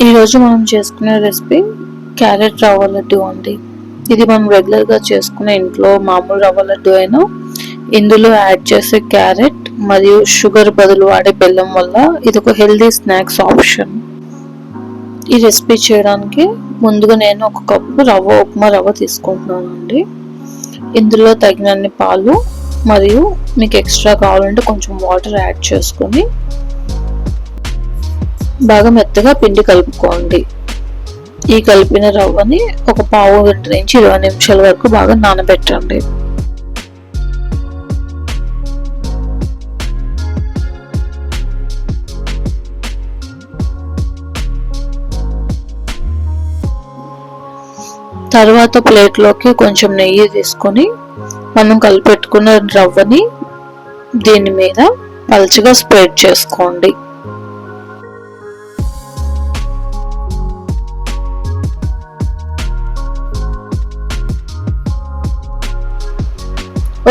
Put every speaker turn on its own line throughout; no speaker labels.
ఈరోజు మనం చేసుకునే రెసిపీ క్యారెట్ రవ్వ లడ్డు అండి. ఇది మనం రెగ్యులర్గా చేసుకునే ఇంట్లో మామూలు రవ్వ లడ్డు అయినా ఇందులో యాడ్ చేసే క్యారెట్ మరియు షుగర్ బదులు వాడే బెల్లం వల్ల ఇది ఒక హెల్దీ స్నాక్స్ ఆప్షన్ ఈ రెసిపీ చేయడానికి ముందుగా నేను ఒక కప్పు రవ్వ ఉప్మా రవ్వ తీసుకుంటున్నాను అండి ఇందులో తగినన్ని పాలు మరియు మీకు ఎక్స్ట్రా కావాలంటే కొంచెం వాటర్ యాడ్ చేసుకొని బాగా మెత్తగా పిండి కలుపుకోండి. ఈ కలిపిన రవ్వని ఒక పావు గంట నుంచి ఇరవై నిమిషాల వరకు బాగా నానబెట్టండి. తర్వాత ప్లేట్లోకి కొంచెం నెయ్యి తీసుకొని మనం కలిపెట్టుకున్న రవ్వని దీని మీద పలుచగా స్ప్రెడ్ చేసుకోండి.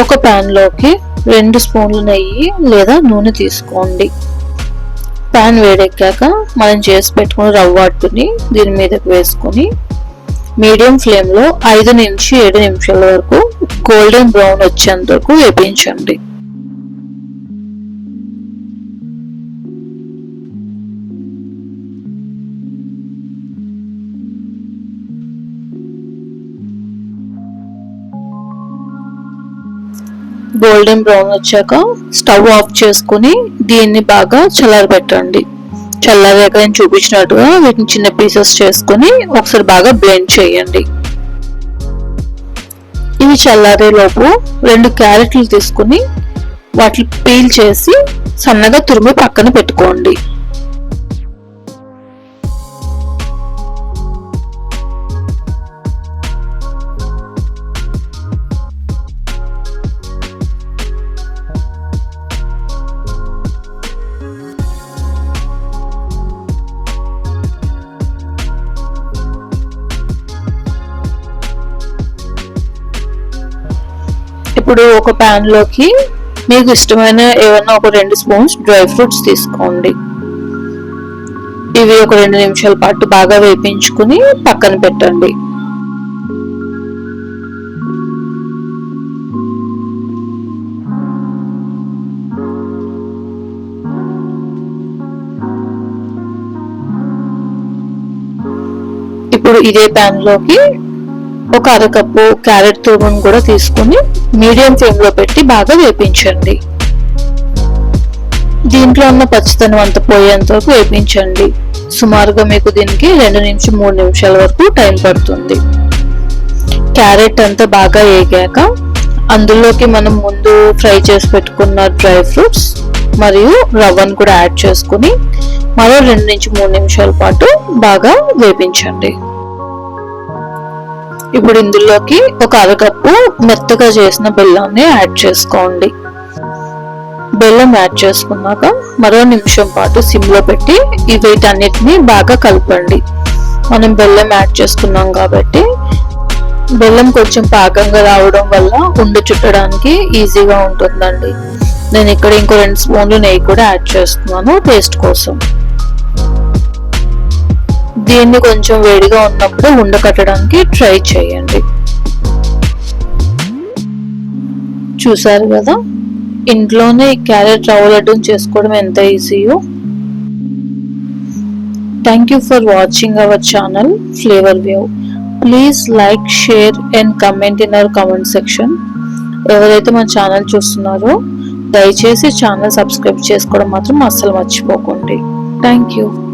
ఒక ప్యాన్లోకి రెండు స్పూన్లు నెయ్యి లేదా నూనె తీసుకోండి. ప్యాన్ వేడెక్కాక మనం చేసి పెట్టుకున్న రవ్వ అట్టుని దీని మీదకి వేసుకొని మీడియం ఫ్లేమ్లో ఐదు నుంచి ఏడు నిమిషాల వరకు గోల్డెన్ బ్రౌన్ వచ్చేంత వరకు వేపించండి. గోల్డెన్ బ్రౌన్ వచ్చాక స్టవ్ ఆఫ్ చేసుకుని దీన్ని బాగా చల్లారబెట్టండి. చల్లారాక నేను చూపించినట్టుగా వీటిని చిన్న పీసెస్ చేసుకుని ఒకసారి బాగా బ్లెండ్ చేయండి. ఇవి చల్లారేలోపు రెండు క్యారెట్లు తీసుకుని వాటిని పీల్ చేసి సన్నగా తురిమి పక్కన పెట్టుకోండి. ఇప్పుడు ఒక లోకి మీకు ఇష్టమైన ఏమైనా ఒక రెండు స్పూన్స్ డ్రై ఫ్రూట్స్ తీసుకోండి. ఇవి ఒక రెండు నిమిషాల పాటు బాగా వేపించుకుని పక్కన పెట్టండి. ఇప్పుడు ఇదే లోకి ఒక అరకప్పు క్యారెట్ తురుమును కూడా తీసుకుని మీడియం ఫ్లేమ్లో పెట్టి బాగా వేపించండి. దీంట్లో ఉన్న పచ్చితనం అంత పోయేంత వరకు వేపించండి. సుమారుగా మీకు దీనికి రెండు నుంచి మూడు నిమిషాల వరకు టైం పడుతుంది. క్యారెట్ అంతా బాగా వేగాక అందులోకి మనం ముందు ఫ్రై చేసి పెట్టుకున్న డ్రై ఫ్రూట్స్ మరియు రవ్వను కూడా యాడ్ చేసుకుని మరో రెండు నుంచి మూడు నిమిషాల పాటు బాగా వేపించండి. ఇప్పుడు ఇందులోకి ఒక అరకప్పు మెత్తగా చేసిన బెల్లాన్ని యాడ్ చేసుకోండి. బెల్లం యాడ్ చేసుకున్నాక మరో నిమిషం పాటు సిమ్లో పెట్టి ఈ వీటన్నిటిని బాగా కలపండి. మనం బెల్లం యాడ్ చేసుకున్నాం కాబట్టి బెల్లం కొంచెం పాకంగా రావడం వల్ల ఉండి చుట్టడానికి ఈజీగా ఉంటుందండి. నేను ఇక్కడ ఇంకో రెండు స్పూన్లు నెయ్యి కూడా యాడ్ చేస్తున్నాను టేస్ట్ కోసం. దీన్ని కొంచెం వేడిగా ఉన్నప్పుడు ఉండకట్టడానికి ట్రై చేయండి. చూసారు కదా? ఇంట్లోనే క్యారెట్ రవ్వ లడ్డూని చేసుకోవడం ఎంత ఈజీయో. Thank you for watching our channel flavour view please like share and comment in our comment section ఎవరైతే మన ఛానల్ చూస్తున్నారో దయచేసి ఛానల్ సబ్స్క్రైబ్ చేసుకోవడం మాత్రం అస్సలు మర్చిపోకండి. Thank you